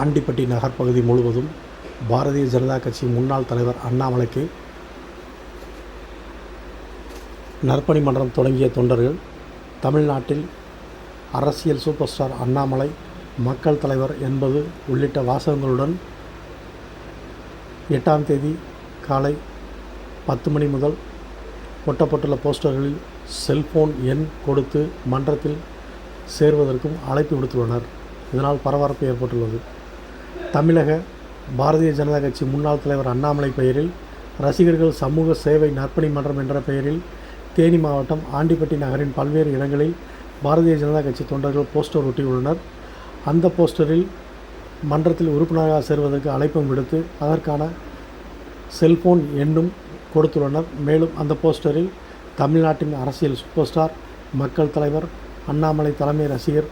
ஆண்டிப்பட்டி பகுதி முழுவதும் பாரதிய ஜனதா கட்சி முன்னாள் தலைவர் அண்ணாமலைக்கு நற்பணி மன்றம் தொடங்கிய தொண்டர்கள் தமிழ்நாட்டில் அரசியல் சூப்பர் ஸ்டார் அண்ணாமலை மக்கள் தலைவர் என்பது உள்ளிட்ட வாசகங்களுடன் எட்டாம் தேதி காலை பத்து மணி முதல் ஒட்டப்பட்டுள்ள போஸ்டர்களில் செல்போன் எண் கொடுத்து மன்றத்தில் சேர்வதற்கும் அழைப்பு விடுத்துள்ளனர். இதனால் பரபரப்பு ஏற்பட்டுள்ளது. தமிழக பாரதிய ஜனதா கட்சி முன்னாள் தலைவர் அண்ணாமலை பெயரில் ரசிகர்கள் சமூக சேவை நற்பணி மன்றம் என்ற பெயரில் தேனி மாவட்டம் ஆண்டிப்பட்டி நகரின் பல்வேறு இடங்களில் பாரதிய ஜனதா கட்சி தொண்டர்கள் போஸ்டர் ஒட்டியுள்ளனர். அந்த போஸ்டரில் மன்றத்தில் உறுப்பினராக சேர்வதற்கு அழைப்பும் விடுத்து அதற்கான செல்போன் எண்ணும் கொடுத்துள்ளனர். மேலும் அந்த போஸ்டரில் தமிழ்நாட்டின் அரசியல் சூப்பர் ஸ்டார் மக்கள் தலைவர் அண்ணாமலை தலைமை ரசிகர்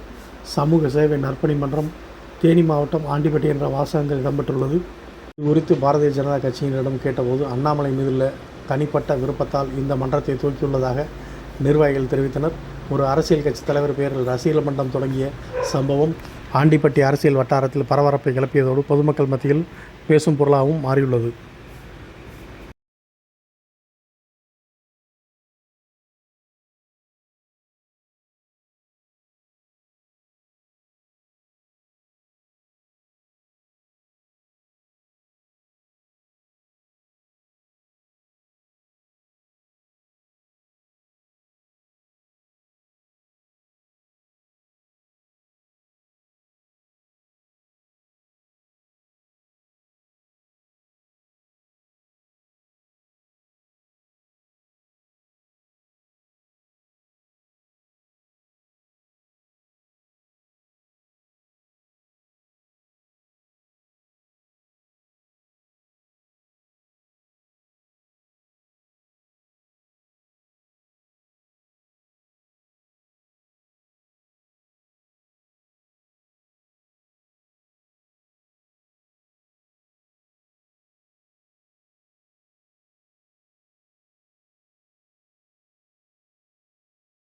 சமூக சேவை நற்பணி மன்றம் தேனி மாவட்டம் ஆண்டிப்பட்டி என்ற வாசகங்கள் இடம்பெற்றுள்ளது. இது குறித்து பாரதிய ஜனதா கட்சியினரிடம் கேட்டபோது அண்ணாமலை மீதுள்ள தனிப்பட்ட விருப்பத்தால் இந்த மன்றத்தை தூக்கியுள்ளதாக நிர்வாகிகள் தெரிவித்தனர். ஒரு அரசியல் கட்சி தலைவர் பெயரில் ரசிகர் மன்றம் தொடங்கிய சம்பவம் ஆண்டிப்பட்டி அரசியல் வட்டாரத்தில் பரபரப்பை கிளப்பியதோடு பொதுமக்கள் மத்தியில் பேசும் பொருளாகவும் மாறியுள்ளது.